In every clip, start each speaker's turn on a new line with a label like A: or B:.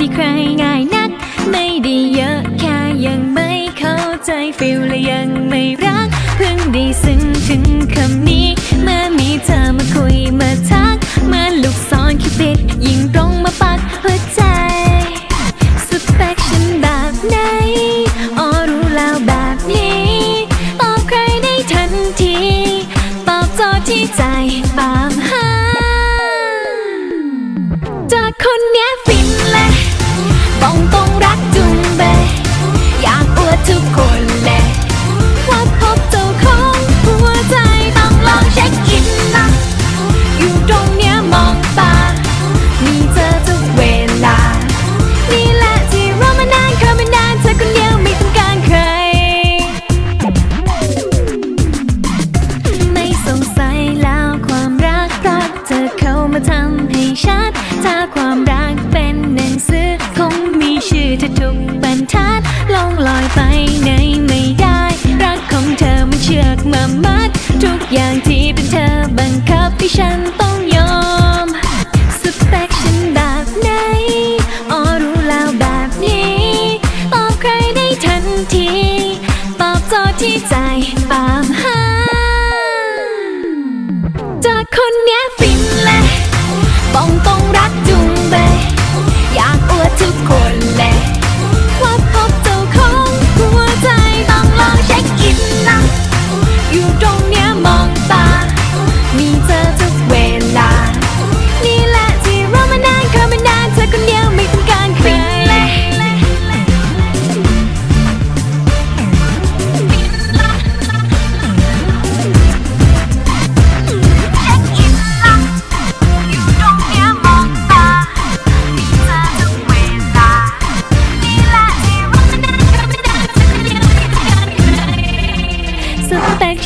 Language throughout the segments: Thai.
A: ได้ใครง่ายนัก ไม่ได้เยอะแค่ยังไม่เข้าใจฟิลและยังไม่รัก เพิ่งได้ซึ้งถึงคำนี้ เมื่อมีเธอมาคุยมาทัก เมื่อลูกอนคิดปิด ยิงตรงมาปักหัวใจสเปคฉันแบบไหนอ๋อรู้แล้วแบบนี้ ตอบใครได้ทันที ตอบโจที่ใจปามหาจากคนเนี้ย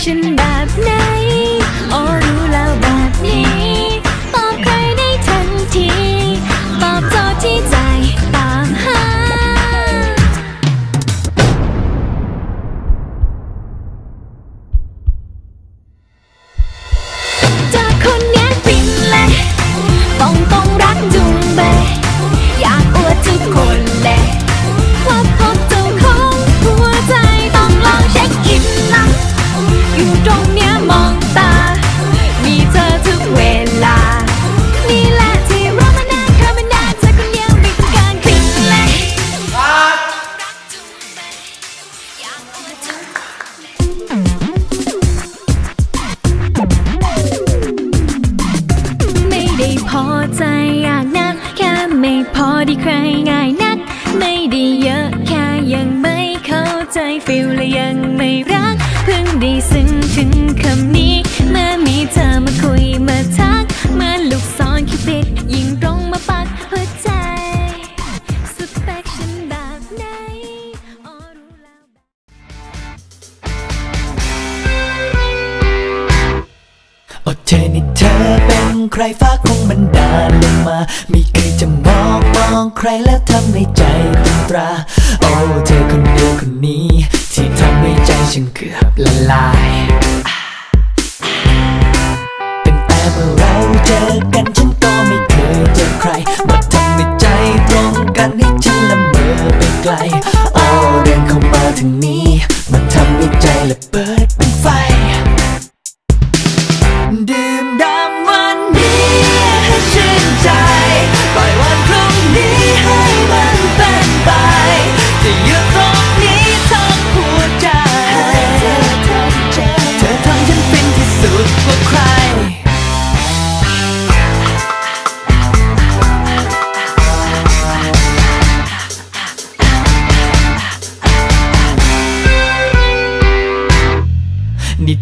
A: Ocean Map พอดีใครง่ายนัก ไม่ได้เยอะแค่ยังไม่เข้าใจฟิลและยังไม่รัก เพิ่งได้ซึ้งถึงคำนี้ เมื่อมีเธอมาคุยมาทัก เมื่อลูกซ้อนคิดปิดยิงตรงมาป เธ
B: อนี่เธอเป็นใครฟ้าคงบันดาลลงมา ไม่เคยจะมองมองใครแล้วทำในใจตึงตรา โอ้เธอคน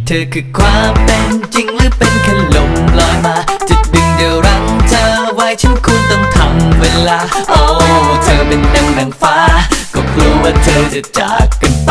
B: เธอคือความเป็นจริงหรือเป็นแค่ลมลอยมา จะดึงเดี๋ยวรั้งเธอไว้ฉันควรต้องทำเวลา โอ้ เธอเป็นนางนางฟ้า ก็กลัวว่าเธอจะจากกันไป